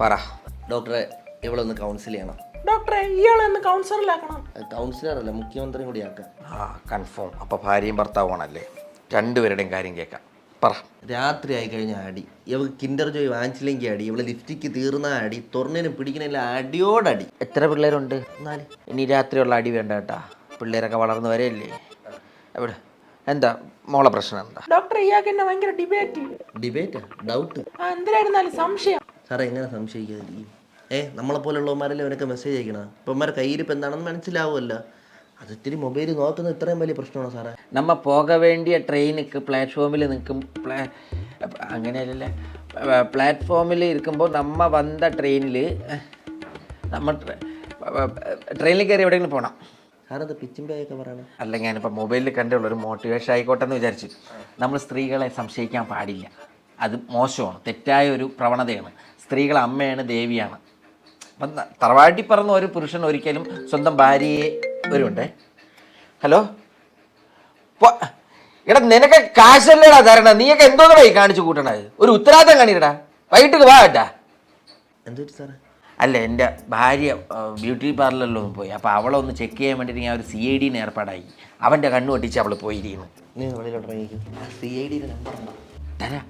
പറ. ഡോക്ടറെ ഇവളൊന്ന് കൗൺസിൽ ചെയ്യണം. ഡോക്ടറെ ഇയാളെ ഒന്ന് കൗൺസിലറാക്കണം കൗൺസിലർ അല്ല മുഖ്യമന്ത്രിയും കൂടി ആക്കാം. ആ കൺഫേം അപ്പോൾ ഭാര്യയും ഭർത്താവുമാണല്ലേ രണ്ടുപേരുടെയും കാര്യം കേൾക്കാം. പറ. രാത്രി ആയി കഴിഞ്ഞാൽ അടി. ഇവൾക്ക് കിൻഡർ ജോയ് വാങ്ങിച്ചില്ലെങ്കിൽ അടി. ഇവളെ ലിഫ്റ്റിക്ക് തീർന്ന അടി. തുറന്നതിന് പിടിക്കണില്ല. അടിയോടടി എത്ര പിള്ളേരുണ്ട്? നാല്. ഇനി രാത്രിയുള്ള അടി വേണ്ട കേട്ടാ. പിള്ളേരൊക്കെ വളർന്നു വരെയല്ലേ? എവിടെ? എന്താ മോളെ പ്രശ്നം എന്താ? ഡോക്ടർ ഇയാൾക്ക് എന്നെ ഭയങ്കര ഡിബേറ്റ് ഡിബേറ്റ് ഡൗട്ട് എന്തിനായിരുന്നാലും സംശയം. സാറേ എങ്ങനെ സംശയിക്കാതിരിക്കും ഏ നമ്മളെ പോലുള്ളവന്മാരല്ലേ അവനൊക്കെ മെസ്സേജ് അയക്കണം? ഇപ്പം അവന്മാരെ കയ്യിരിപ്പ് എന്താണെന്ന് മനസ്സിലാവുമല്ലോ. അത് ഇത്തിരി മൊബൈൽ നോക്കുന്നത് ഇത്രയും വലിയ പ്രശ്നമാണോ സാറേ? നമ്മ പോക വേണ്ടിയ ട്രെയിനുക്ക് പ്ലാറ്റ്ഫോമിൽ നിൽക്കും പ്ലാ അങ്ങനെയല്ലേ പ്ലാറ്റ്ഫോമിൽ ഇരിക്കുമ്പോൾ നമ്മ വന്ന ട്രെയിനിൽ നമ്മൾ ട്രെയിനിൽ കയറി എവിടെയെങ്കിലും പോകണം സാറത് അത് പിച്ചിമ്പയൊക്കെ പറയണം. അല്ല ഞാനിപ്പോൾ മൊബൈലിൽ കണ്ടുള്ള ഒരു മോട്ടിവേഷൻ ആയിക്കോട്ടെ എന്ന് വിചാരിച്ചു. നമ്മൾ സ്ത്രീകളെ സംശയിക്കാൻ പാടില്ല. അത് മോശമാണ്. തെറ്റായ ഒരു പ്രവണതയാണ്. സ്ത്രീകൾ അമ്മയാണ് ദേവിയാണ്. അപ്പം തറവാട്ടി പറഞ്ഞ ഒരു പുരുഷൻ ഒരിക്കലും സ്വന്തം ഭാര്യയെ വരുണ്ടേ ഹലോ? എടാ നിനക്ക് കാശല്ലേടാ തരണ. നീയൊക്കെ എന്തോന്ന് പോയി കാണിച്ചു കൂട്ടണത് ഒരു ഉത്തരവാദിത്തം കാണിക്കടാ. വൈകിട്ട് വാ കേട്ടാ. എന്തൊരു സാറേ? അല്ല എന്റെ ഭാര്യ ബ്യൂട്ടി പാർലറിലൊന്ന് പോയി. അപ്പോൾ അവളെ ഒന്ന് ചെക്ക് ചെയ്യാൻ വേണ്ടിയിട്ട് ഞാൻ ഒരു സി ഐ ഡിന് ഏർപ്പാടായി. അവന്റെ കണ്ണു പൊട്ടിച്ച് അവൾ പോയിരിക്കുന്നു. നീ വെളിയിലോട്ട് സി ഐ ഡിയുടെ നമ്പർ ഉണ്ടോ? തരാം.